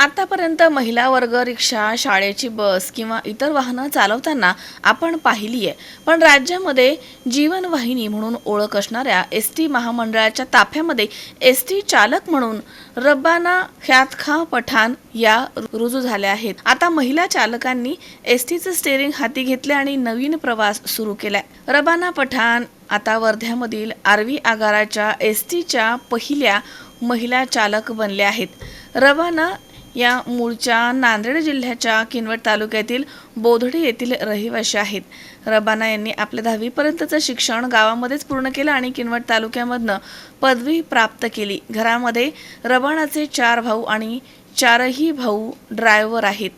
आतापर्यंत महिला वर्ग रिक्षा शाळेची बस किंवा इतर वाहनं चालवताना आपण पाहिली आहे पण राज्यामध्ये जीवनवाहिनी म्हणून ओळख असणाऱ्या एस टी महामंडळाच्या ताफ्यामध्ये एस टी चालक म्हणून रब्बाना ख्यातखा पठाण या रुजू झाल्या आहेत. आता महिला चालकांनी एस टीचं स्टेअरिंग हाती घेतले आणि नवीन प्रवास सुरू केलाय. रबाना पठाण आता वर्ध्यामधील आरवी आगाराच्या एस टीच्या पहिल्या महिला चालक बनल्या आहेत. रबाना या मूळच्या नांदेड जिल्ह्याच्या किनवट तालुक्यातील बोधडी येथील रहिवाशी आहेत. रबाना यांनी आपल्या दहावीपर्यंतचं शिक्षण गावामध्येच पूर्ण केलं आणि किनवट तालुक्यामधनं पदवी प्राप्त केली. घरामध्ये रबानाचे चार भाऊ आणि चारही भाऊ ड्रायव्हर आहेत.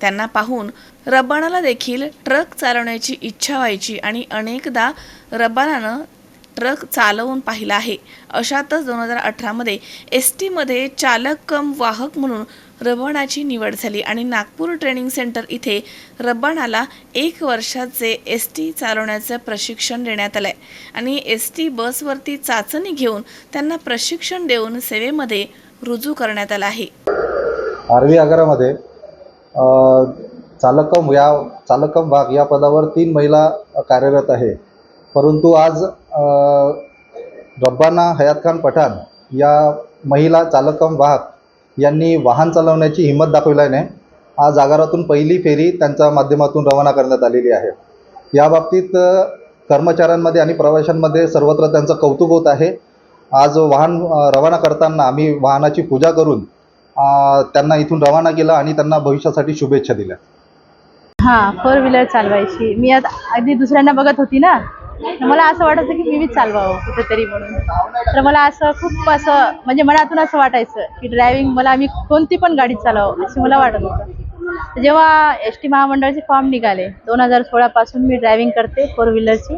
त्यांना पाहून रब्बानाला देखील ट्रक चालवण्याची इच्छा व्हायची आणि अनेकदा रब्बानानं ट्रक चालवून पाहिला आहे. अशातच दोन हजार अठरामध्ये एस टीमध्ये चालक कम वाहक म्हणून रबणाची निवड झाली आणि नागपूर ट्रेनिंग सेंटर इथे रबणाला एक वर्षाचे एस टी चालवण्याचं प्रशिक्षण देण्यात आलं आहे आणि एस टी बसवरती चाचणी घेऊन त्यांना प्रशिक्षण देऊन सेवेमध्ये रुजू करण्यात आला आहे. आरवी आगारामध्ये चालकम या चालकम भाग या पदावर तीन महिला कार्यरत आहे. परंतु आज रब्बाना हयात खान पठाण या महिला चालकम वाहक यांनी वाहन चालवण्याची हिंमत दाखविल्याने आज आगारातून पहिली फेरी त्यांच्या माध्यमातून रवाना करण्यात आलेली आहे. या बाबतीत कर्मचाऱ्यांमध्ये आणि प्रवाशांमध्ये सर्वत्र त्यांचं कौतुक होत आहे. आज वाहन रवाना करताना आम्ही वाहनाची पूजा करून त्यांना इथून रवाना केलं आणि त्यांना भविष्यासाठी शुभेच्छा दिल्या. हां फोर व्हीलर चालवायची. मी आता अगदी दुसऱ्यांना बघत होती ना. मला असं वाटायचं की मीच चालवावं कुठेतरी म्हणून. तर मला असं खूप असं म्हणजे मनातून असं वाटायचं की ड्रायव्हिंग मला मी कोणती पण गाडी चालवावं असं मला वाटत होतं. जेव्हा एस टी महामंडळाचे फॉर्म निघाले दोन हजार सोळापासून मी ड्रायव्हिंग करते फोर व्हीलरची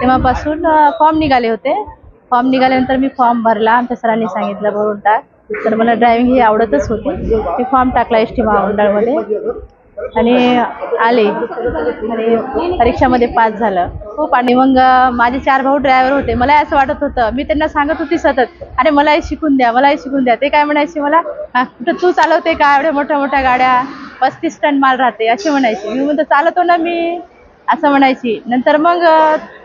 तेव्हापासून फॉर्म निघाले होते. फॉर्म निघाल्यानंतर मी फॉर्म भरला आमच्या सरांनी सांगितलं भरून टाक. तर मला ड्रायव्हिंग ही आवडतच होती. मी फॉर्म टाकला एस टी महामंडळमध्ये. आणि आले. आणि परीक्षामध्ये पास झालं. खूप आणि मग माझे चार भाऊ ड्रायव्हर होते. मला असं वाटत होतं. मी त्यांना सांगत होती सतत अरे मलाही शिकून द्या मलाही शिकून द्या. ते काय म्हणायचे मला कुठं तू चालवते का एवढ्या मोठ्या मोठ्या गाड्या? पस्तीस टन माल राहते. असे म्हणायचे. मी म्हणतो चालवतो ना मी. असं म्हणायची. नंतर मग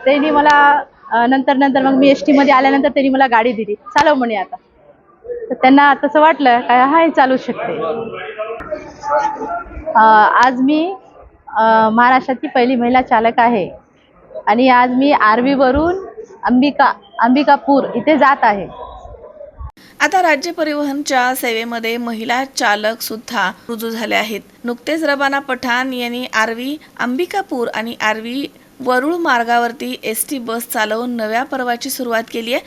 त्यांनी मला नंतर नंतर मग मी एस टीमध्ये आल्यानंतर त्यांनी मला गाडी दिली. चालव म्हणे आता. तर त्यांना तसं वाटलं काय हा चालू शकते. आज मी महाराष्ट्राची पहिली महिला चालक आहे. आणि आज मी आर्वीवरून अंबिका अंबिकापूर इथे जात आहे. आता राज्य परिवहनच्या सेवेमध्ये महिला चालक सुद्धा रुजू झाले आहेत. नुकतेच रबाना पठाण यांनी आर्वी अंबिकापूर आणि आर्वी वरुळ मार्गावरती एस टी बस चालवून नव्या पर्वाची सुरुवात केली आहे.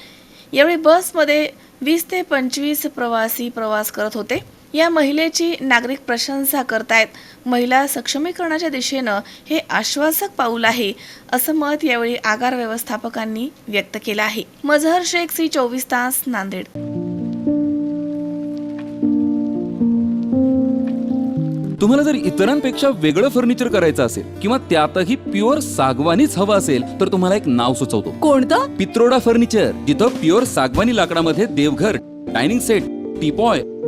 यावेळी बसमध्ये वीस ते पंचवीस प्रवासी प्रवास करत होते. या महिलेची नागरिक प्रशंसा करतायत. महिला सक्षमीकरणाच्या दिशेनं हे आश्वासक पाऊल आहे असं मत यावेळी आगार व्यवस्थापकांनी व्यक्त केलं आहे. मझहर शेख सी चोवीस तास नांदेड. तुम्हाला जर इतरांपेक्षा वेगळं फर्निचर करायचं असेल किंवा त्यातही प्युअर सागवानीच हवं असेल तर तुम्हाला एक नाव सुचवतो. कोणतं? पित्रोडा फर्निचर जिथं प्युअर सागवानी लाकडामध्ये देवघर dining set teapoy